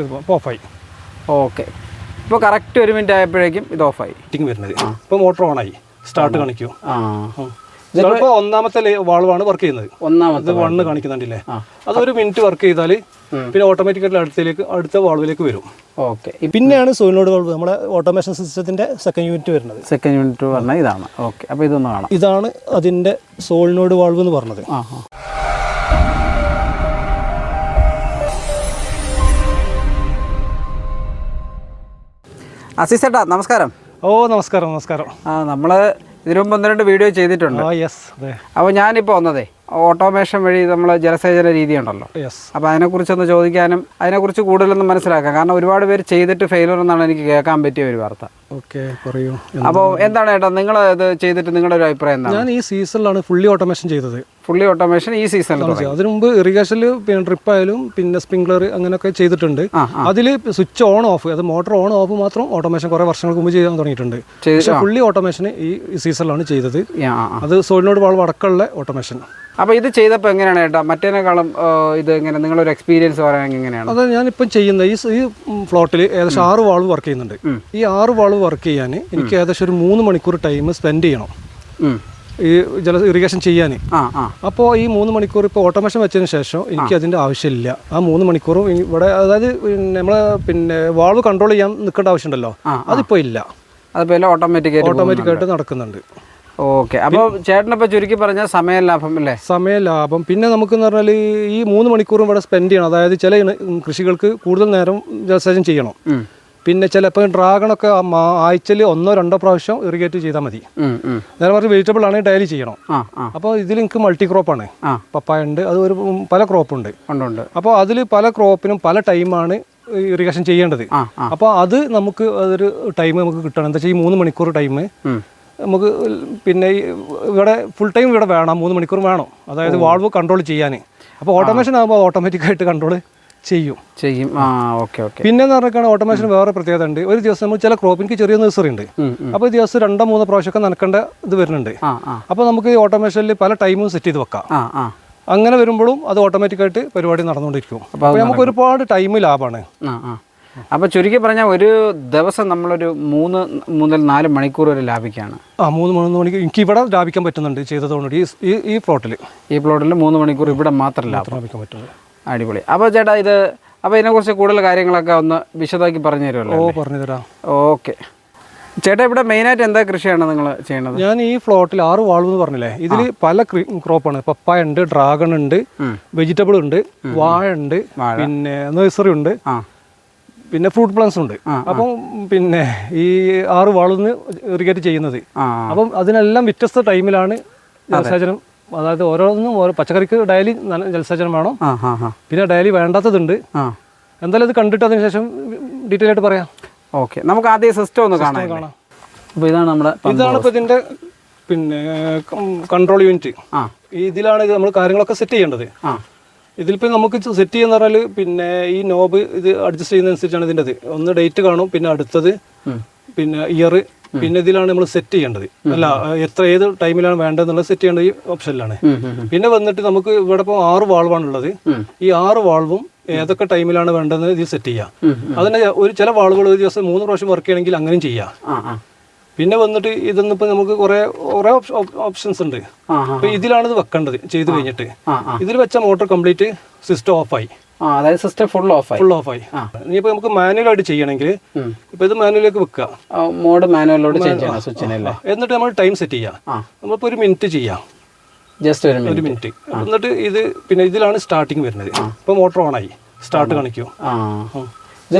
ഇപ്പോൾ ഓഫായി ഓക്കെ ഇപ്പോൾ കറക്റ്റ് ഒരു മിനിറ്റ് ആയപ്പോഴേക്കും ഇത് ഓഫായി ടിങ് വരുന്നത്. ഇപ്പോൾ മോട്ടോർ ആയി. സ്റ്റാർട്ട് കാണിക്കൂ. ആ. ഒന്നാമത്തെ വാൾവാണ് വർക്ക് ചെയ്യുന്നത്. ഒന്നാമത്തെ വണ്ണ് കാണിക്കുന്നുണ്ടല്ലേ? അതൊരു മിനിറ്റ് വർക്ക് ചെയ്താൽ പിന്നെ ഓട്ടോമാറ്റിക്കായിട്ട് അടുത്തേക്ക് അടുത്ത വാൾവിലേക്ക് വരും. ഓക്കെ പിന്നെയാണ് സോയിനോട് വാൾവ് നമ്മുടെ ഓട്ടോമേഷൻ സിസ്റ്റത്തിന്റെ സെക്കൻഡ് യൂണിറ്റ് വരുന്നത്. സെക്കൻഡ് യൂണിറ്റ് പറഞ്ഞാൽ ഇതാണ്. ഓക്കെ അപ്പോൾ ഇതൊന്ന് കാണാം. ഇതാണ് അതിന്റെ സോളിനോട് വാൾവ് എന്ന് പറഞ്ഞത്. ആ ആ അസീസേട്ടാ നമസ്കാരം. ഓ നമസ്കാരം നമസ്കാരം. ആ നമ്മൾ ഇതിനു മുമ്പ് ഒന്ന് രണ്ട് വീഡിയോ ചെയ്തിട്ടുണ്ട്. അപ്പോൾ ഞാനിപ്പോൾ വന്നതേ ഓട്ടോമേഷൻ വഴി നമ്മൾ ജലസേചന രീതി ഉണ്ടല്ലോ യെസ് അപ്പോൾ അതിനെക്കുറിച്ചൊന്ന് ചോദിക്കാനും അതിനെക്കുറിച്ച് കൂടുതലൊന്നും മനസ്സിലാക്കാം കാരണം ഒരുപാട് പേര് ചെയ്തിട്ട് ഫെയിലർ എന്നാണ് എനിക്ക് കേൾക്കാൻ പറ്റിയ ഒരു വാർത്ത. ഓക്കെ പറയൂ. അപ്പോൾ എന്താണ് ഏട്ടാ നിങ്ങൾ ഇത് ചെയ്തിട്ട് നിങ്ങളുടെ ഒരു അഭിപ്രായം എന്താണ്? ഞാൻ ഈ സീസണിലാണ് ഫുള്ളി ഓട്ടോമേഷൻ ചെയ്തത്. ഫുള്ളി ഓട്ടോമേഷൻ ഈ സീസണിൽ അതിനു മുമ്പ് ഇറിഗേഷനിൽ പിന്നെ ഡ്രിപ്പ് ആയാലും പിന്നെ സ്പ്രിംഗ്ലർ അങ്ങനെയൊക്കെ ചെയ്തിട്ടുണ്ട്. അതിൽ സ്വിച്ച് ഓൺ ഓഫ് അത് മോട്ടർ ഓൺ ഓഫ് മാത്രം ഓട്ടോമേഷൻ കുറേ വർഷങ്ങൾക്ക് മുമ്പ് ചെയ്യാൻ തുടങ്ങിയിട്ടുണ്ട്. പക്ഷേ ഫുള്ളി ഓട്ടോമേഷൻ ഈ സീസണിലാണ് ചെയ്തത്. അത് സോളിനോട് വാൾവ് അടക്കമുള്ള ഓട്ടോമേഷൻ അപ്പോൾ ഇത് ചെയ്തപ്പോൾ എങ്ങനെയാണ് ഏട്ടാ? മറ്റേനേക്കാളും ഇത് എങ്ങനെ? നിങ്ങളൊരു എക്സ്പീരിയൻസ് പറയാൻ എങ്ങനെയാണ്? അത് ഞാനിപ്പം ചെയ്യുന്ന ഈ ഈ ഫ്ലോട്ടിൽ ഏകദേശം ആറ് വാൾവ് വർക്ക് ചെയ്യുന്നുണ്ട്. ഈ ആറ് വാൾവ് വർക്ക് ചെയ്യാൻ എനിക്ക് ഏകദേശം ഒരു മൂന്ന് മണിക്കൂർ ടൈം സ്പെൻഡ് ചെയ്യണം. ഈ ജല ഇറിഗേഷൻ ചെയ്യാൻ അപ്പോൾ ഈ മൂന്ന് മണിക്കൂർ ഇപ്പോൾ ഓട്ടോമേഷൻ വെച്ചതിന് ശേഷം എനിക്ക് അതിന്റെ ആവശ്യമില്ല. ആ മൂന്ന് മണിക്കൂറും ഇവിടെ അതായത് നമ്മൾ പിന്നെ വാൾവ് കൺട്രോൾ ചെയ്യാൻ നിൽക്കേണ്ട ആവശ്യമുണ്ടല്ലോ. അതിപ്പോൾ ഇല്ല. അതിപ്പോൾ ഓട്ടോമാറ്റിക് ഓട്ടോമാറ്റിക് ആയിട്ട് നടക്കുന്നുണ്ട്. ഓക്കെ. അപ്പോൾ ചേട്ടനിപ്പോൾ ചുരുക്കി പറഞ്ഞാൽ സമയ ലാഭം അല്ലേ? സമയ ലാഭം. പിന്നെ നമുക്കെന്ന് പറഞ്ഞാൽ ഈ മൂന്ന് മണിക്കൂറും ഇവിടെ സ്പെൻഡ് ചെയ്യണം. അതായത് ചില കൃഷികൾക്ക് കൂടുതൽ നേരം ജലസേചനം ചെയ്യണം. പിന്നെ ചിലപ്പോൾ ഡ്രാഗണൊക്കെ ആഴ്ചയിൽ ഒന്നോ രണ്ടോ പ്രാവശ്യം ഇറിഗേറ്റ് ചെയ്താൽ മതി. നേരെ പറഞ്ഞ് വെജിറ്റബിൾ ആണെങ്കിൽ ഡയലി ചെയ്യണം. അപ്പോൾ ഇതിൽ എനിക്ക് മൾട്ടി ക്രോപ്പാണ് ആണ് പപ്പായ ഉണ്ട്. അത് ഒരു പല ക്രോപ്പുണ്ട് ഉണ്ട്. അപ്പോൾ അതിൽ പല ക്രോപ്പിനും പല ടൈമാണ് ഇറിഗേഷൻ ചെയ്യേണ്ടത്. അപ്പോൾ അത് നമുക്ക് അതൊരു ടൈം നമുക്ക് കിട്ടണം. എന്താ വെച്ചാൽ ഈ മൂന്ന് മണിക്കൂർ ടൈം. നമുക്ക് പിന്നെ ഈ ഇവിടെ ഫുൾ ടൈം ഇവിടെ വേണം മൂന്ന് മണിക്കൂർ വേണം. അതായത് വാൾവ് കൺട്രോൾ ചെയ്യാൻ അപ്പോൾ ഓട്ടോമേഷൻ ആകുമ്പോൾ ഓട്ടോമാറ്റിക്കായിട്ട് കൺട്രോൾ ചെയ്യും. ചെയ്യും. ആ ഓക്കെ ഓക്കെ. പിന്നെ എന്ന് പറഞ്ഞാൽ ഓട്ടോമേഷൻ വേറെ പ്രത്യേകത ഉണ്ട്. ഒരു ദിവസം നമ്മൾ ചില ക്രോപ്പ് ചെറിയ നഴ്സറി ഉണ്ട്. അപ്പോൾ ഈ ദിവസം രണ്ടോ മൂന്നോ പ്രാവശ്യമൊക്കെ നനക്കേണ്ട ഇത് വരുന്നുണ്ട്. അപ്പോൾ നമുക്ക് ഈ ഓട്ടോമേഷനിൽ പല ടൈമും സെറ്റ് ചെയ്ത് വെക്കാം. അങ്ങനെ വരുമ്പോഴും അത് ഓട്ടോമാറ്റിക്കായിട്ട് പരിപാടി നടന്നുകൊണ്ടിരിക്കും. അപ്പോൾ നമുക്ക് ഒരുപാട് ടൈം ലാഭമാണ്. അപ്പോൾ ചുരുക്കി പറഞ്ഞാൽ ഒരു ദിവസം നമ്മളൊരു മൂന്ന് മുതൽ നാല് മണിക്കൂർ വരെ ലാഭിക്കുകയാണ് ആ മൂന്ന് മൂന്ന് മണിക്കൂർ എനിക്ക് ഇവിടെ ലാഭിക്കാൻ പറ്റുന്നുണ്ട് ചെയ്തതുകൊണ്ട് ഈ ഈ ഈ പ്ലോട്ടിൽ ഈ പ്ലോട്ടിൽ മൂന്ന് മണിക്കൂർ ഇവിടെ മാത്രം ലാഭം. ലാഭിക്കാൻ പറ്റുന്നത് അടിപൊളി. അപ്പോൾ ചേട്ടാ ഇത് അപ്പോൾ ഇതിനെക്കുറിച്ച് കൂടുതൽ കാര്യങ്ങളൊക്കെ ഒന്ന് വിശദമാക്കി പറഞ്ഞു തരുമല്ലോ ഓ പറഞ്ഞു തരാം. ഓക്കെ. ചേട്ടാ ഇവിടെ മെയിനായിട്ട് എന്താ കൃഷിയാണ് നിങ്ങൾ ചെയ്യുന്നത് ഞാൻ ഈ ഫ്ലോട്ടിൽ ആറ് വാൾവ് എന്ന് പറഞ്ഞില്ലേ? ഇതിൽ പല ക്രോപ്പാണ്. പപ്പായ ഉണ്ട് ഡ്രാഗൺ ഉണ്ട് വെജിറ്റബിൾ ഉണ്ട് വാഴ ഉണ്ട് പിന്നെ നഴ്സറി ഉണ്ട്. പിന്നെ ഫ്രൂട്ട് പ്ലാന്റ്സ് ഉണ്ട്. അപ്പം പിന്നെ ഈ ആറ് വാളിൽ നിന്ന് ഇറിഗേറ്റ് ചെയ്യുന്നത്. അപ്പം അതിനെല്ലാം വ്യത്യസ്ത ടൈമിലാണ് ജലസേചനം. അതായത് ഓരോന്നും ഓരോ പച്ചക്കറിക്ക് ഡയലി ജലസേചനം വേണം. പിന്നെ ഡയലി വേണ്ടാത്തതുണ്ട്. എന്തായാലും ഇത് കണ്ടിട്ട് അതിന് ശേഷം ഡീറ്റെയിൽ ആയിട്ട് പറയാം. ഓക്കെ. നമുക്ക് ആദ്യം സിസ്റ്റം ഒന്ന് കാണാം കാണാം. അപ്പോൾ ഇതാണ് നമ്മുടെ ഇതാണ് ഇപ്പോൾ ഇതിന്റെ പിന്നെ കൺട്രോൾ യൂണിറ്റ് ഇതിലാണ് ഇത് നമ്മൾ കാര്യങ്ങളൊക്കെ സെറ്റ് ചെയ്യേണ്ടത്. ഇതിലിപ്പോൾ നമുക്ക് സെറ്റ് ചെയ്യുന്ന പറഞ്ഞാൽ പിന്നെ ഈ നോബ് ഇത് അഡ്ജസ്റ്റ് ചെയ്യുന്നതനുസരിച്ചാണ് ഇതിന്റെ ഇത് ഒന്ന് ഡേറ്റ് കാണും പിന്നെ അടുത്തത് പിന്നെ ഇയർ പിന്നെ ഇതിലാണ് നമ്മൾ സെറ്റ് ചെയ്യേണ്ടത്. അല്ല എത്ര ഏത് ടൈമിലാണ് വേണ്ടതെന്നുള്ളത് സെറ്റ് ചെയ്യേണ്ട ഈ ഓപ്ഷനിലാണ്. പിന്നെ വന്നിട്ട് നമുക്ക് ഇവിടെ ഇപ്പോൾ ആറ് വാൾവാണ് ഉള്ളത്. ഈ ആറ് വാൾവും ഏതൊക്കെ ടൈമിലാണ് വേണ്ടതെന്ന് ഇതിൽ സെറ്റ് ചെയ്യാം. അതിന് ഒരു ചില വാളുകൾ ഒരു ദിവസം മൂന്ന് പ്രാവശ്യം വർക്ക് ചെയ്യണമെങ്കിൽ അങ്ങനെയും ചെയ്യാം. പിന്നെ വന്നിട്ട് ഇതൊന്നും ഇപ്പൊ നമുക്ക് കുറെ കുറെ ഓപ്ഷൻസ് ഉണ്ട്. അപ്പൊ ഇതിലാണ് ഇത് വെക്കേണ്ടത് ചെയ്ത് കഴിഞ്ഞിട്ട്. ഇതിൽ വെച്ച മോട്ടോർ കംപ്ലീറ്റ് സിസ്റ്റം ഓഫായി. അതായത് സിസ്റ്റം ഫുൾ ഓഫായി. ഫുൾ ഓഫ് ആയി ഇനിയിപ്പോ നമുക്ക് മാനുവലായിട്ട് ചെയ്യണമെങ്കിൽ ഇപ്പൊ ഇത് മാനുവലിലേക്ക് വെക്കുക മോഡ് മാനുവലോട് ചേഞ്ച് ചെയ്യണം സ്വിച്ചിനല്ലേ എന്നിട്ട് നമ്മൾ ടൈം സെറ്റ് ചെയ്യാം. നമ്മളിപ്പോ ഒരു മിനിറ്റ് ചെയ്യാം. ജസ്റ്റ് ഒരു മിനിറ്റ് എന്നിട്ട് ഇത് പിന്നെ ഇതിലാണ് സ്റ്റാർട്ടിങ് വരുന്നത്. ഇപ്പൊ മോട്ടോർ ഓൺ ആയി. സ്റ്റാർട്ട് കാണിക്കൂ.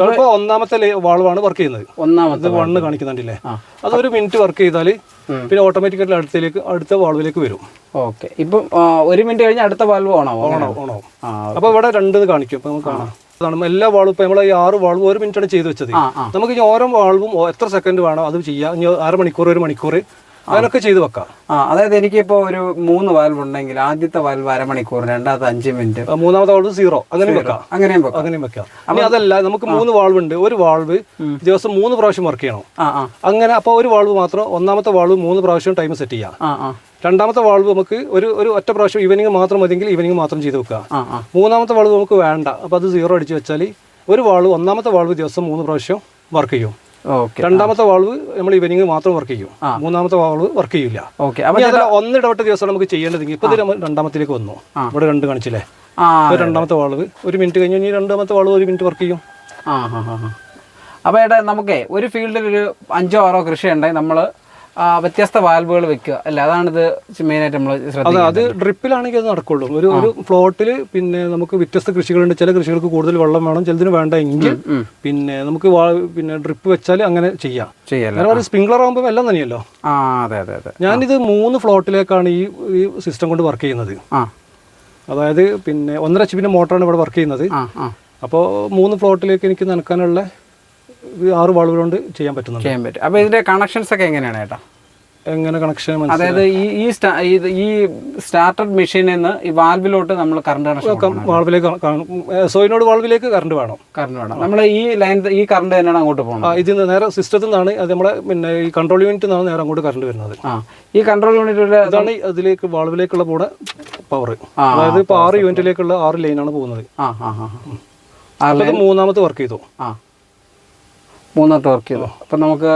ആ ഇപ്പൊ ഒന്നാമത്തെ വാൾവാണ് വർക്ക് ചെയ്യുന്നത്. ഒന്നാമത്തെ വണ്ണ് കാണിക്കുന്നുണ്ടല്ലേ? ഒരു മിനിറ്റ് വർക്ക് ചെയ്താൽ പിന്നെ ഓട്ടോമാറ്റിക്കായിട്ട് അടുത്തേക്ക് അടുത്ത വാൾവിലേക്ക് വരും. ഓക്കെ. ഇപ്പം ഒരു മിനിറ്റ് കഴിഞ്ഞ് അടുത്ത വാൾവ് ഓണോ ഓണോ ഓണോ അപ്പൊ ഇവിടെ രണ്ട് കാണിക്കും. അപ്പൊ നമുക്ക് കാണാം. അതാണ് എല്ലാ വാൾവും ഇപ്പൊ നമ്മളെ ഈ ആറ് വാൾവും ഒരു മിനിറ്റാണ് ചെയ്ത് വെച്ചത്. നമുക്ക് ഇനി ഓരോ വാൾവും എത്ര സെക്കൻഡ് വേണോ അത് ചെയ്യാം. ഇനി അരമണിക്കൂർ ഒരു മണിക്കൂർ അങ്ങനൊക്കെ ചെയ്തു വെക്കാം. ആ അതായത് എനിക്കിപ്പോൾ ഒരു മൂന്ന് വാൽവ് ഉണ്ടെങ്കിൽ ആദ്യത്തെ വാൽവ് അരമണിക്കൂർ രണ്ടാമത്തെ അഞ്ച് മിനിറ്റ് മൂന്നാമത്തെ വാൾവ് സീറോ അങ്ങനെ വെക്കാം. അങ്ങനെയും വെക്കാം. അങ്ങനെയും വെക്കാം. ഇനി അതല്ല നമുക്ക് മൂന്ന് വാൾവ് ഉണ്ട്. ഒരു വാൾവ് ദിവസം മൂന്ന് പ്രാവശ്യം വർക്ക് ചെയ്യണം. അങ്ങനെ അപ്പോൾ ഒരു വാൾവ് മാത്രം ഒന്നാമത്തെ വാൾവ് മൂന്ന് പ്രാവശ്യം ടൈം സെറ്റ് ചെയ്യാം. രണ്ടാമത്തെ വാൾവ് നമുക്ക് ഒരു ഒരു ഒറ്റ പ്രാവശ്യം ഈവനിങ് മാത്രം മതിയെങ്കിൽ ഈവനിങ് മാത്രം ചെയ്ത് വെക്കുക. മൂന്നാമത്തെ വാൾവ് നമുക്ക് വേണ്ട. അപ്പോൾ അത് സീറോ അടിച്ച് വെച്ചാൽ ഒരു വാൾവ് ഒന്നാമത്തെ വാൾവ് ദിവസം മൂന്ന് പ്രാവശ്യം വർക്ക് ചെയ്യും. രണ്ടാമത്തെ വാൾവ് നമ്മൾ ഇവനിങ് മാത്രം വർക്ക് ചെയ്യും. മൂന്നാമത്തെ വാൾവ് വർക്ക് ചെയ്യില്ല ഇനി ദിവസം നമുക്ക് ചെയ്യേണ്ടതെങ്കിൽ ഇപ്പൊ രണ്ടാമത്തിലേക്ക് വന്നു. ഇവിടെ രണ്ട് കാണിച്ചില്ലേ? രണ്ടാമത്തെ വാൾവ് ഒരു മിനിറ്റ് കഴിഞ്ഞു രണ്ടാമത്തെ വാൾവ് ഒരു മിനിറ്റ് വർക്ക് ചെയ്യും. അപ്പോൾ ഏട്ടാ നമുക്കേ ഒരു ഫീൽഡിൽ ഒരു അഞ്ചോ ആറോ കൃഷി ഉണ്ടെങ്കിൽ നമ്മൾ വ്യത്യസ്ത വാൽവുകൾ വെക്കുക. അല്ല? അതാണ് അതാണിത് മെയിനായിട്ട് നമ്മൾ അതെ അത് ഡ്രിപ്പിലാണെങ്കിൽ അത് നടക്കുള്ളൂ. ഒരു ഒരു ഫ്ലോട്ടിൽ പിന്നെ നമുക്ക് വ്യത്യസ്ത കൃഷികളുണ്ട്. ചില കൃഷികൾക്ക് കൂടുതൽ വെള്ളം വേണം ചിലതിന് വേണ്ട എങ്കിൽ പിന്നെ നമുക്ക് പിന്നെ ഡ്രിപ്പ് വെച്ചാൽ അങ്ങനെ ചെയ്യാം. ചെയ്യാം സ്പ്രിംഗ്ലർ ആകുമ്പോൾ എല്ലാം തന്നെയല്ലോ ആ അതെ അതെ അതെ. ഞാനിത് മൂന്ന് ഫ്ലോട്ടിലേക്കാണ് ഈ ഈ സിസ്റ്റം കൊണ്ട് വർക്ക് ചെയ്യുന്നത്. അതായത് പിന്നെ ഒന്നര എച്ച് പിന്നെ മോട്ടറാണ് ഇവിടെ വർക്ക് ചെയ്യുന്നത്. അപ്പോൾ മൂന്ന് ഫ്ലോട്ടിലേക്ക് എനിക്ക് നനക്കാനുള്ള ആറ് വാളുകൾ കൊണ്ട് ചെയ്യാൻ പറ്റുന്നുണ്ട്. ചെയ്യാൻ പറ്റും. അപ്പോൾ ഇതിന്റെ കണക്ഷൻസ് ഒക്കെ എങ്ങനെയാണ് ഏട്ടാ? എങ്ങനെ കണക്ഷൻ അതായത് ഈ ഈ ഈ സ്റ്റാർട്ടഡ് മെഷീനിൽ നിന്ന് ഈ വാൽവിലോട്ട് നമ്മൾ കറണ്ട് കണക്ഷൻ വാൾവിലേക്ക് സോയിനോട് വാൾവിലേക്ക് കറണ്ട് വേണം. കറണ്ട് വേണം. നമ്മൾ ഈ ലൈൻ ഈ കറണ്ട് തന്നെയാണ് അങ്ങോട്ട് പോകുന്നത് ഇതിൽ നിന്ന് നേരെ സിസ്റ്റത്തിൽ നിന്നാണ് അത് നമ്മുടെ പിന്നെ ഈ കൺട്രോൾ യൂണിറ്റിൽ നിന്നാണ് നേരെ അങ്ങോട്ട് കറണ്ട് വരുന്നത്. ആ ഈ കൺട്രോൾ യൂണിറ്റിലെ ഇതാണ് അതിലേക്ക് വാൾവിലേക്കുള്ള പോണ പവർ അതായത് ഇപ്പോൾ ആറ് യൂണിറ്റിലേക്കുള്ള ആറ് ലൈനാണ് പോകുന്നത്. ആ ആ ആ മൂന്നാമത്തെ വർക്ക് ചെയ്തു. ആ. മൂന്നാമത്തെ വർക്ക് ചെയ്തു. അപ്പം നമുക്ക്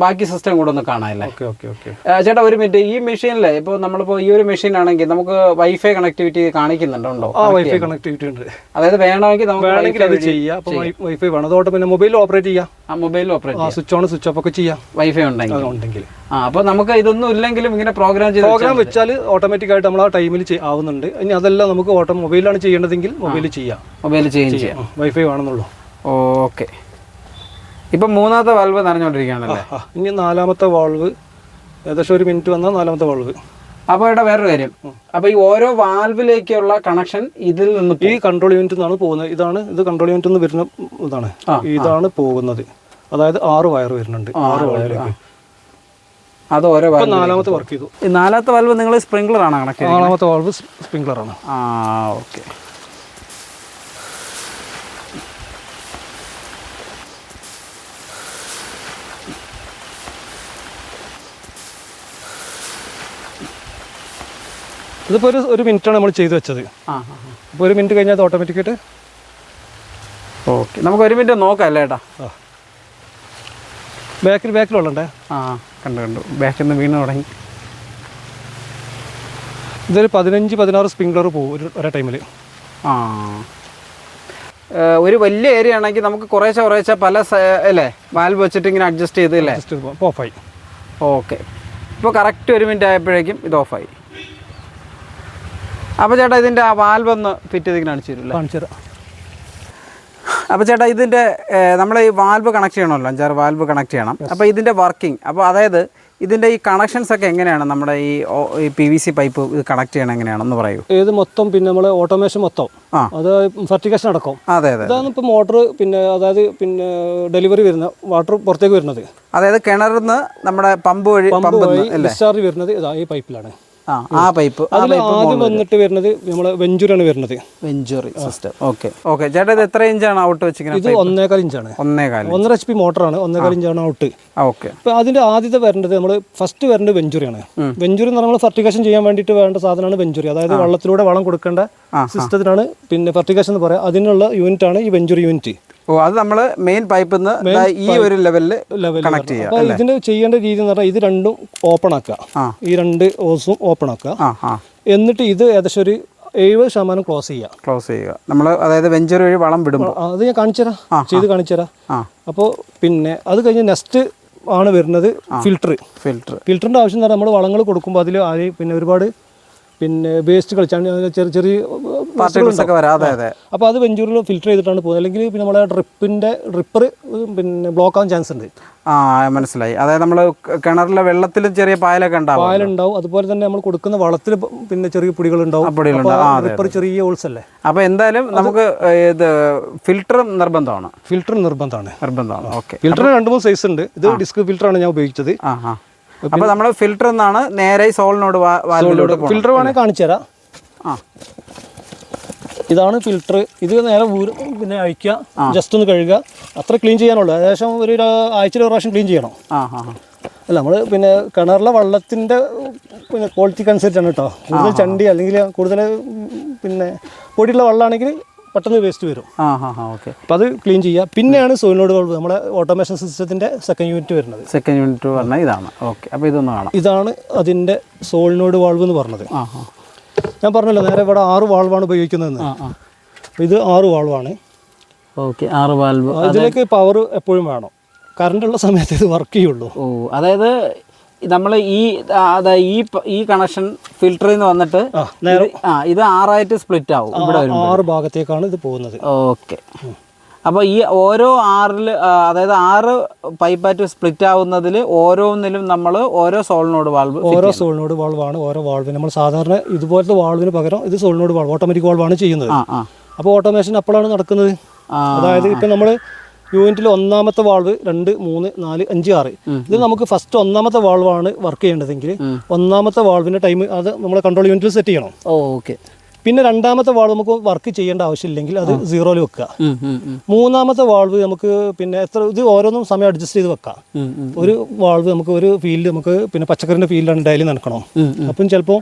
ബാക്കി സിസ്റ്റം കൂടെ ഒന്ന് കാണാമല്ലേ ഓക്കെ ഓക്കെ ഓക്കെ. ചേട്ടാ ഒരു മിനിറ്റ് ഈ മെഷീനിൽ ഇപ്പോൾ നമ്മളിപ്പോൾ ഈ ഒരു മെഷീൻ ആണെങ്കിൽ നമുക്ക് വൈഫൈ കണക്ടിവിറ്റി കാണിക്കുന്നുണ്ടോ? ആ വൈഫൈ കണക്ടിവിറ്റി ഉണ്ട്. അതായത് വേണമെങ്കിൽ നമുക്ക് വേണമെങ്കിൽ അത് ചെയ്യാം. അപ്പോൾ വൈഫൈ വേണം. പിന്നെ മൊബൈൽ ഓപ്പറേറ്റ് ചെയ്യാം. ആ mobile operate switch on switch off ഒക്കെ ചെയ്യാം. വൈഫൈ ഉണ്ടെങ്കിൽ. ഉണ്ടെങ്കിൽ ആ അപ്പോൾ നമുക്ക് ഇതൊന്നും ഇല്ലെങ്കിലും ഇങ്ങനെ പ്രോഗ്രാം ചെയ്ത് പ്രോഗ്രാം വെച്ചാൽ ഓട്ടോമാറ്റിക് ആയിട്ട് നമ്മൾ ആ ടൈമിൽ ആവുന്നുണ്ട്. ഇനി അതെല്ലാം നമുക്ക് ഓട്ടോ മൊബൈലാണ് ചെയ്യേണ്ടതെങ്കിൽ മൊബൈൽ ചെയ്യാം. മൊബൈൽ ചെയ്യാം. വൈഫൈ വേണമെന്നുള്ളൂ. ഓക്കെ ഇപ്പം മൂന്നാമത്തെ വാൾവ് നിറഞ്ഞുകൊണ്ടിരിക്കുകയാണല്ലേ ആ ഇനി നാലാമത്തെ വാൾവ് ഏകദേശം ഒരു മിനിറ്റ് വന്നാൽ നാലാമത്തെ വാൾവ് അപ്പോൾ ഇവിടെ വേറൊരു കാര്യം. അപ്പോൾ ഈ ഓരോ വാൽവിലേക്കുള്ള കണക്ഷൻ ഇതിൽ നിന്ന് ഈ കൺട്രോൾ യൂണിറ്റ് നിന്നാണ് പോകുന്നത്. ഇതാണ് ഇത് കൺട്രോൾ യൂണിറ്റ് നിന്ന് വരുന്ന ഇതാണ്. ഇതാണ് പോകുന്നത്. അതായത് ആറ് വയർ വരുന്നുണ്ട്. ആറ് വയറിലേക്ക് അത് ഓരോ നാലാമത്തെ വർക്ക് ചെയ്തു. നാലാമത്തെ വാൽവ് നിങ്ങൾ സ്പ്രിംഗ്ലർ ആണ് കണക്ട് ചെയ്യുന്നത് നാലാമത്തെ വാൽവ് സ്പ്രിംഗ്ലർ ആണ്. ആ ഓക്കെ. ഇതിപ്പോൾ ഒരു ഒരു മിനിറ്റാണ് നമ്മൾ ചെയ്തു വെച്ചത്. ആ അപ്പോൾ ഒരു മിനിറ്റ് കഴിഞ്ഞാൽ അത് ഓട്ടോമാറ്റിക്കായിട്ട് ഓക്കെ നമുക്ക് ഒരു മിനിറ്റ് നോക്കാം അല്ലേ ഏട്ടാ? ആ. ബാക്കിൽ ഉള്ളണ്ടേ ആ കണ്ടു കണ്ടു. ബാക്കിൽ നിന്ന് വീണ് തുടങ്ങി. ഇതൊരു പതിനഞ്ച് പതിനാറ് സ്പ്രിംഗ്ലർ പോകും ഒരു ഒരേ ടൈമിൽ ആ. ഒരു വലിയ ഏരിയ ആണെങ്കിൽ നമുക്ക് കുറേശ്ശെ കുറേശ്ശെ പല അല്ലേ വാൽവ് വെച്ചിട്ട് ഇങ്ങനെ അഡ്ജസ്റ്റ് ചെയ്ത് അല്ലേ? ഇപ്പോൾ ഓഫായി ഓക്കെ. ഇപ്പോൾ കറക്റ്റ് ഒരു മിനിറ്റ് ആയപ്പോഴേക്കും ഇത് ഓഫായി അപ്പോൾ ചേട്ടാ ഇതിന്റെ ആ വാൽവ് ഒന്ന് ഫിറ്റ് ചെയ്ത് കാണിച്ചു തരും കാണിച്ചു തരാം. അപ്പോൾ ചേട്ടാ ഇതിന്റെ നമ്മൾ ഈ വാൽവ് കണക്ട് ചെയ്യണമല്ലോ അഞ്ചാറ് വാൽവ് കണക്ട് ചെയ്യണം. അപ്പോൾ ഇതിന്റെ വർക്കിംഗ് അപ്പോൾ അതായത് ഇതിന്റെ ഈ കണക്ഷൻസ് ഒക്കെ എങ്ങനെയാണ് നമ്മുടെ ഈ പി വി സി പൈപ്പ് ഇത് കണക്ട് ചെയ്യണം എങ്ങനെയാണെന്ന് പറയൂ. ഏത് മൊത്തം പിന്നെ നമ്മൾ ഓട്ടോമേഷൻ മൊത്തം. അത് ഫർട്ടിക്കേഷൻ അടക്കം. അതെ അതെ ഇതാണ് ഇപ്പോൾ മോട്ടർ പിന്നെ അതായത് പിന്നെ ഡെലിവറി വരുന്ന വാട്ടർ പുറത്തേക്ക് വരുന്നത്. അതായത് കിണറിൽ നിന്ന് നമ്മുടെ പമ്പ് വഴി പമ്പ് ഡിസ്ചാർജ് വരുന്നത് ഇതാ ഈ പൈപ്പിലാണ് ആ ആ പൈപ്പ് ആ പൈപ്പ് ആദ്യം വന്നിട്ട് വരുന്നത് നമ്മളെ വെഞ്ചുറാണ് വരുന്നത്. വെഞ്ചുറി സിസ്റ്റം ഓക്കെ ഓക്കെ ചേട്ടാ ഇത് എത്ര ഇഞ്ചാണ് ഔട്ട് വെച്ചിരിക്കുന്നത് ഇത് ഒന്നേകാൽ ഇഞ്ചാണ് ഒന്നേകാൽ ഒന്നര എച്ച് പി മോട്ടറാണ് ഒന്നേകാൽ ഇഞ്ചാണ് ഔട്ട് ഓക്കെ ഇപ്പൊ അതിന്റെ ആദ്യത്തെ വരേണ്ടത് നമ്മൾ ഫസ്റ്റ് വരേണ്ടത് വെഞ്ചുറിയാണ്. വെഞ്ചുറി എന്ന് പറഞ്ഞാൽ ഫർട്ടിക്കേഷൻ ചെയ്യാൻ വേണ്ടിയിട്ട് വേണ്ട സാധനമാണ് വെഞ്ചുറി. അതായത് വെള്ളത്തിലൂടെ വളം കൊടുക്കേണ്ട സിസ്റ്റത്തിനാണ് പിന്നെ ഫർട്ടിക്കേഷൻ എന്ന് പറയാം. അതിനുള്ള യൂണിറ്റ് ആണ് ഈ വെഞ്ചുറി യൂണിറ്റ് ഓ അത് നമ്മൾ മെയിൻ പൈപ്പിൽ നിന്ന് ഈ ഒരു ലെവലിൽ കണക്ട് ചെയ്യുക അപ്പോൾ ഇതിന് ചെയ്യേണ്ട രീതി എന്ന് പറഞ്ഞാൽ ഇത് രണ്ടും ഓപ്പൺ ആക്കുക. ഈ രണ്ട് ഓസും ഓപ്പൺ ആക്കുക. എന്നിട്ട് ഇത് ഏകദേശം ഒരു എഴുപത് ശതമാനം ക്ലോസ് ചെയ്യുക. ക്ലോസ് ചെയ്യുക. നമ്മൾ അതായത് വെഞ്ചർ വഴി വളം വിടുമ്പോൾ അത് ഞാൻ കാണിച്ചു തരാം. ചെയ്ത് കാണിച്ചു തരാം. അപ്പോൾ പിന്നെ അത് കഴിഞ്ഞ് നെക്സ്റ്റ് ആണ് വരുന്നത് ഫിൽട്ടർ ഫിൽട്ടർ ഫിൽറ്ററിന്റെ ആവശ്യം എന്ന് പറഞ്ഞാൽ നമ്മൾ വളങ്ങൾ കൊടുക്കുമ്പോൾ അതിൽ ആരെയും പിന്നെ ഒരുപാട് പിന്നെ വേസ്റ്റ് കളിച്ചാണ് ചെറിയ ചെറിയ അപ്പോൾ അത് വെഞ്ചൂറിൽ ഫിൽറ്റർ ചെയ്തിട്ടാണ് പോകുന്നത്. അല്ലെങ്കിൽ പിന്നെ നമ്മളെ ഡ്രിപ്പിന്റെ ഡ്രിപ്പർ പിന്നെ ബ്ലോക്ക് ആവാൻ ചാൻസ് ഉണ്ട്. ആ മനസ്സിലായി. അതായത് നമ്മൾ കിണറിലെ വെള്ളത്തിൽ ചെറിയ പായലൊക്കെ ഉണ്ടാവും പായലുണ്ടാവും. അതുപോലെ തന്നെ നമ്മൾ കൊടുക്കുന്ന വളത്തിൽ പിന്നെ ചെറിയ പൊടികൾ ഉണ്ടാവും ഡ്രിപ്പർ ചെറിയ ഹോൾസ് അല്ലേ? അപ്പോൾ എന്തായാലും നമുക്ക് ഇത് ഫിൽറ്റർ നിർബന്ധമാണ്. ഫിൽറ്റർ നിർബന്ധമാണ്. നിർബന്ധമാണ്. ഓക്കെ ഫിൽറ്റർ രണ്ട് മൂന്ന് സൈസ് ഉണ്ട്. ഇത് ഡിസ്ക് ഫിൽറ്ററാണ് ഞാൻ ഉപയോഗിച്ചത്. ആ ആ അപ്പോൾ നമ്മൾ ഫിൽറ്റർ എന്നാണ് നേരെ സോളിനോട് വാൽവിലോട്ട് വേണേ ഫിൽറ്റർ വേണമെങ്കിൽ കാണിച്ചു തരാം. ആ. ഇതാണ് ഫിൽറ്റർ ഇത് നേരെ പിന്നെ അഴിക്കുക. ജസ്റ്റ് ഒന്ന് കഴുകുക. അത്ര ക്ലീൻ ചെയ്യാനുള്ളൂ. ഏകദേശം ഒരു ആഴ്ച ആഴ്ചയിൽ ഒരു പ്രാവശ്യം ക്ലീൻ ചെയ്യണം. അല്ല നമ്മൾ പിന്നെ കിണറിലെ വെള്ളത്തിന്റെ പിന്നെ ക്വാളിറ്റിക്ക് അനുസരിച്ചാണ് കേട്ടോ. കൂടുതൽ ചണ്ടി അല്ലെങ്കിൽ കൂടുതൽ പിന്നെ പൊടിയുള്ള വെള്ളമാണെങ്കിൽ പെട്ടെന്ന് വേസ്റ്റ് വരും. ആ ഹാ ഹാ ഓക്കെ അപ്പം അത് ക്ലീൻ ചെയ്യുക. പിന്നെയാണ് സോയിനോട് ബൾബ് നമ്മുടെ ഓട്ടോമേഷൻ സിസ്റ്റത്തിന്റെ സെക്കൻഡ് യൂണിറ്റ് വരുന്നത്. സെക്കൻഡ് യൂണിറ്റ് പറഞ്ഞാൽ ഇതാണ്. ഓക്കെ അപ്പോൾ ഇതൊന്ന് കാണാം. ഇതാണ് അതിന്റെ സോളിനോട് വാൾവ് എന്ന് പറഞ്ഞത്. ആ ഹാ ഞാൻ പറഞ്ഞല്ലോ നേരെ ഇവിടെ ആറ് വാൾവാണ് ഉപയോഗിക്കുന്നതെന്ന്. അപ്പോൾ ഇത് ആറ് വാൾവാണ് ഓക്കെ ആറ് വാൾവ് ഇതിലേക്ക് പവർ എപ്പോഴും വേണം. കറണ്ട് ഉള്ള സമയത്ത് ഇത് വർക്ക് ചെയ്യുള്ളൂ. ഓ അതായത് നമ്മൾ ഈ ഈ ഈ കണക്ഷൻ ഫിൽറ്ററിൽ നിന്ന് വന്നിട്ട് ആ ഇത് ആറായിട്ട് സ്പ്ലിറ്റ് ആവും ഇവിടെ ആറ് ഭാഗത്തേക്കാണ് ഇത് പോകുന്നത്. ഓക്കെ. അപ്പോൾ ഈ ഓരോ ആറിൽ അതായത് ആറ് പൈപ്പായിട്ട് സ്പ്ലിറ്റ് ആവുന്നതിൽ ഓരോന്നിലും നമ്മൾ ഓരോ സോളിനോട് വാൾവ് ഓരോ സോളിനോട് വാൾവാണ് ഓരോ വാൾവ് നമ്മൾ സാധാരണ ഇതുപോലത്തെ വാൾവിന് പകരം ഇത് സോളിനോട് വാൾവ് ഓട്ടോമാറ്റിക് വാൾവാണ് ചെയ്യുന്നത്. അപ്പോൾ ഓട്ടോമേഷൻ അപ്പോഴാണ് നടക്കുന്നത്. അതായത് ഇപ്പം നമ്മൾ യൂണിറ്റിൽ ഒന്നാമത്തെ വാൾവ് രണ്ട് മൂന്ന് നാല് അഞ്ച് ആറ്. ഇത് നമുക്ക് ഫസ്റ്റ് ഒന്നാമത്തെ വാൾവാണ് വർക്ക് ചെയ്യേണ്ടതെങ്കിൽ ഒന്നാമത്തെ വാൾവിന്റെ ടൈം അത് നമ്മളെ കൺട്രോൾ യൂണിറ്റിൽ സെറ്റ് ചെയ്യണം. ഓക്കെ പിന്നെ രണ്ടാമത്തെ വാൾവ് നമുക്ക് വർക്ക് ചെയ്യേണ്ട ആവശ്യമില്ലെങ്കിൽ അത് സീറോയിൽ വെക്കുക. മൂന്നാമത്തെ വാൾവ് നമുക്ക് പിന്നെ എത്ര ഇത് ഓരോന്നും സമയം അഡ്ജസ്റ്റ് ചെയ്ത് വെക്കാം. ഒരു വാൾവ് നമുക്ക് ഒരു ഫീൽഡ് നമുക്ക് പിന്നെ പച്ചക്കറിന്റെ ഫീൽഡാണ് ഡെയിലി നടക്കണം അപ്പം ചിലപ്പോൾ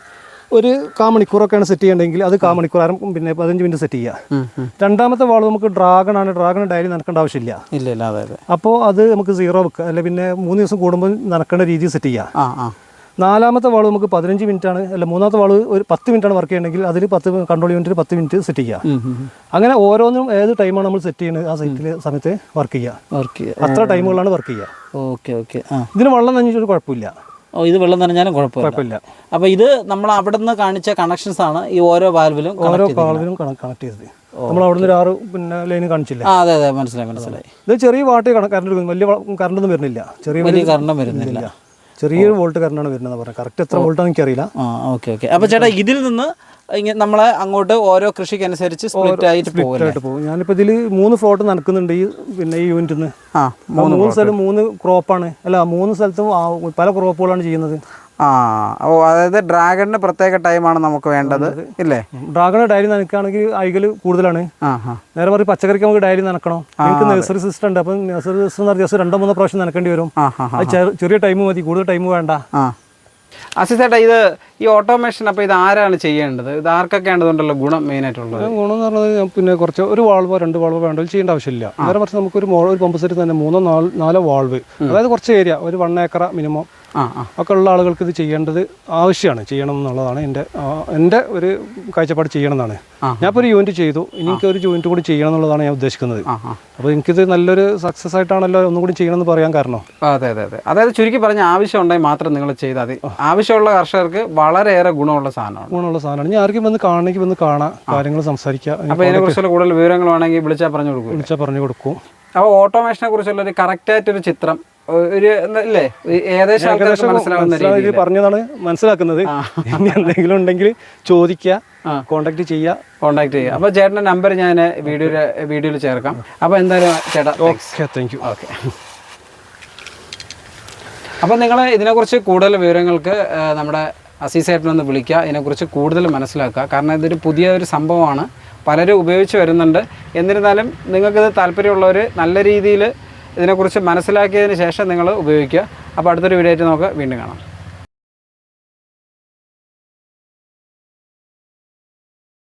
ഒരു കാമണിക്കൂറൊക്കെയാണ് സെറ്റ് ചെയ്യണമെങ്കിൽ അത് കാമണിക്കൂർ ആരും പിന്നെ പതിനഞ്ച് മിനിറ്റ് സെറ്റ് ചെയ്യുക രണ്ടാമത്തെ വാൾ നമുക്ക് ഡ്രാഗൺ ആണ്. ഡ്രാഗൺ ഡയറി നടക്കേണ്ട ആവശ്യമില്ല. ഇല്ല ഇല്ല അതെ അതെ. അപ്പോൾ അത് നമുക്ക് സീറോ വെക്കുക അല്ലെ പിന്നെ മൂന്ന് ദിവസം കൂടുമ്പോൾ നനക്കേണ്ട രീതി സെറ്റ് ചെയ്യുക നാലാമത്തെ വാൾ നമുക്ക് പതിനഞ്ച് മിനിറ്റ് ആണ്. അല്ല മൂന്നാമത്തെ വാൾ ഒരു പത്ത് മിനിറ്റ് ആണ് വർക്ക് ചെയ്യണമെങ്കിൽ അതിൽ പത്ത് കൺട്രോൾ യൂണിറ്റിൽ പത്ത് മിനിറ്റ് സെറ്റ് ചെയ്യുക. അങ്ങനെ ഓരോന്നും ഏത് ടൈമാണ് നമ്മൾ സെറ്റ് ചെയ്യുന്നത് ആ സൈറ്റിലെ സമയത്ത് വർക്ക് ചെയ്യുക ഓക്കെ അത്ര ടൈമുകളാണ് വർക്ക് ചെയ്യുക ഓക്കെ ഓക്കെ. ഇതിന് വെള്ളം നനഞ്ഞിട്ടൊരു കുഴപ്പമില്ല. ഇത് വെള്ളം നനഞ്ഞാലും കുഴപ്പമില്ല. അപ്പൊ അപ്പോൾ ഇത് നമ്മൾ അവിടെ നിന്ന് കാണിച്ച കണക്ഷൻസ് ആണ് ഈ ഓരോ വാൽവിലും ഓരോ വാൽവിലും കണക്ട് ചെയ്തത് നമ്മൾ അവിടെ നിന്ന് ആറ് പിന്നെ ലൈൻ കാണിച്ചില്ല? അതെ അതെ മനസ്സിലായി മനസ്സിലായി. ഇത് ചെറിയ വാട്ട് കറണ്ട് എടുക്കുന്നു വലിയ കറണ്ട് ഒന്നും വരുന്നില്ല. ചെറിയ വലിയ കറണ്ടും വരുന്നില്ല. ചെറിയൊരു വോൾട്ട് കറണ്ടാണ് വരുന്നത് പറഞ്ഞത് കറക്റ്റ് എത്ര വോൾട്ടാണെന്ന് എനിക്കറിയില്ല. ആ ഓക്കെ ഓക്കെ. അപ്പോൾ ചേട്ടാ ഇതിൽ നിന്ന് നമ്മളെ അങ്ങോട്ട് ഓരോ കൃഷിക്കനുസരിച്ച് സ്പ്ലിറ്റ് ആയിട്ട് പോകും ഞാൻ ഇപ്പോ ഞാനിപ്പോൾ ഇതിൽ മൂന്ന് ഫ്ലോട്ട് നടക്കുന്നുണ്ട് ഈ പിന്നെ ഈ യൂണിറ്റിൽ നിന്ന് ആ മൂന്ന് സ്ഥലം മൂന്ന് ക്രോപ്പാണ് അല്ല മൂന്ന് സ്ഥലത്തും പല ക്രോപ്പുകളാണ് ചെയ്യുന്നത്. ആ ഓ അതായത് ഡ്രാഗണിന് പ്രത്യേക ടൈമാണ് നമുക്ക് വേണ്ടത് ഇല്ലേ? ഡ്രാഗൺ ഡയറി നനക്കുകയാണെങ്കിൽ ഐകൾ കൂടുതലാണ്. നേരെ പറയും പച്ചക്കറിക്ക് നമുക്ക് ഡയറി നനക്കണം എനിക്ക് നഴ്സറി സിസ്റ്റം ഉണ്ട്. അപ്പം നഴ്സറി സിസ്റ്റം എന്ന് പറഞ്ഞാൽ രണ്ടോ മൂന്നോ പ്രാവശ്യം നനക്കേണ്ടി വരും. ചെറിയ ടൈം മതി. കൂടുതൽ ടൈം വേണ്ട. അസിസേട്ടാ ഇത് ഈ ഓട്ടോമേഷൻ അപ്പോൾ ഇത് ആരാണ് ചെയ്യേണ്ടത്? ഇത് ആർക്കൊക്കെ ഉണ്ടല്ലോ ഗുണം മെയിൻ മെയിനായിട്ടുള്ളത് ഗുണം എന്ന് പറഞ്ഞാൽ പിന്നെ കുറച്ച് ഒരു വാൾവോ രണ്ട് വാൾവോ വേണ്ട ചെയ്യേണ്ട ആവശ്യമില്ല. നേരെ നമുക്ക് നമുക്കൊരു മോൾ ഒരു പമ്പ് സെറ്റ് തന്നെ മൂന്നോ നാല് നാലോ വാൾവ് അതായത് കുറച്ച് ഏരിയ ഒരു വൺ ഏക്കറ മിനിമം ഒക്കെ ഉള്ള ആളുകൾക്ക് ഇത് ചെയ്യേണ്ടത് ആവശ്യമാണ് ചെയ്യണം എന്നുള്ളതാണ് എന്റെ എന്റെ ഒരു കാഴ്ചപ്പാട് ചെയ്യണം എന്നാണ് ഞാൻ ഞാനിപ്പോൾ ഒരു യൂണിറ്റ് ചെയ്തു ഇനി എനിക്ക് ഒരു യൂണിറ്റ് കൂടി ചെയ്യണം എന്നുള്ളതാണ് ഞാൻ ഉദ്ദേശിക്കുന്നത്. അപ്പോൾ എനിക്കിത് നല്ലൊരു സക്സസ് ആയിട്ടാണല്ലോ ഒന്നും കൂടി ചെയ്യണം എന്ന് പറയാൻ കാരണം. അതെ അതെ അതെ. അതായത് ചുരുക്കി പറഞ്ഞ ആവശ്യം ഉണ്ടെങ്കിൽ മാത്രം നിങ്ങൾ ചെയ്താൽ മതി. ആവശ്യമുള്ള കർഷകർക്ക് വളരെയേറെ ഗുണമുള്ള സാധനമാണ്. ഗുണമുള്ള സാധനമാണ്. ഞാൻ ആർക്കും വന്ന് കാണണമെങ്കിൽ വന്ന് കാണാം കാര്യങ്ങൾ സംസാരിക്കുക അപ്പോൾ ഇതിനെക്കുറിച്ചുള്ള കൂടുതൽ വിവരങ്ങൾ വേണമെങ്കിൽ വിളിച്ചാൽ പറഞ്ഞു കൊടുക്കും വിളിച്ചാൽ പറഞ്ഞു കൊടുക്കും. അപ്പോൾ ഓട്ടോമേഷനെ കുറിച്ചുള്ള ഒരു കറക്റ്റായിട്ടൊരു ചിത്രം ഒരു അല്ലേ ഏകദേശം ആൾക്കാർക്ക് മനസ്സിലാവുന്ന പറഞ്ഞതാണ് മനസ്സിലാക്കുന്നത്. എന്തെങ്കിലും ഉണ്ടെങ്കിൽ ചോദിക്കുക കോണ്ടാക്ട് ചെയ്യുക. കോണ്ടാക്ട് ചെയ്യുക. അപ്പോൾ ചേട്ടന്റെ നമ്പർ ഞാൻ വീഡിയോയിൽ വീഡിയോയിൽ ചേർക്കാം. അപ്പോൾ എന്തായാലും ചേട്ടാ ഓക്കെ താങ്ക് യു ഓക്കെ അപ്പം നിങ്ങൾ ഇതിനെക്കുറിച്ച് കൂടുതൽ വിവരങ്ങൾക്ക് നമ്മുടെ അസീസേട്ടനെ ഒന്ന് വിളിക്കുക ഇതിനെക്കുറിച്ച് കൂടുതൽ മനസ്സിലാക്കുക. കാരണം ഇതൊരു പുതിയ ഒരു സംഭവമാണ്. പലരും ഉപയോഗിച്ച് വരുന്നുണ്ട്. എന്നിരുന്നാലും നിങ്ങൾക്കിത് താല്പര്യമുള്ളവർ നല്ല രീതിയിൽ ഇതിനെക്കുറിച്ച് മനസ്സിലാക്കിയതിന് ശേഷം നിങ്ങൾ ഉപയോഗിക്കുക. അപ്പോൾ അടുത്തൊരു വീഡിയോ ആയിട്ട് നമുക്ക് വീണ്ടും കാണാം.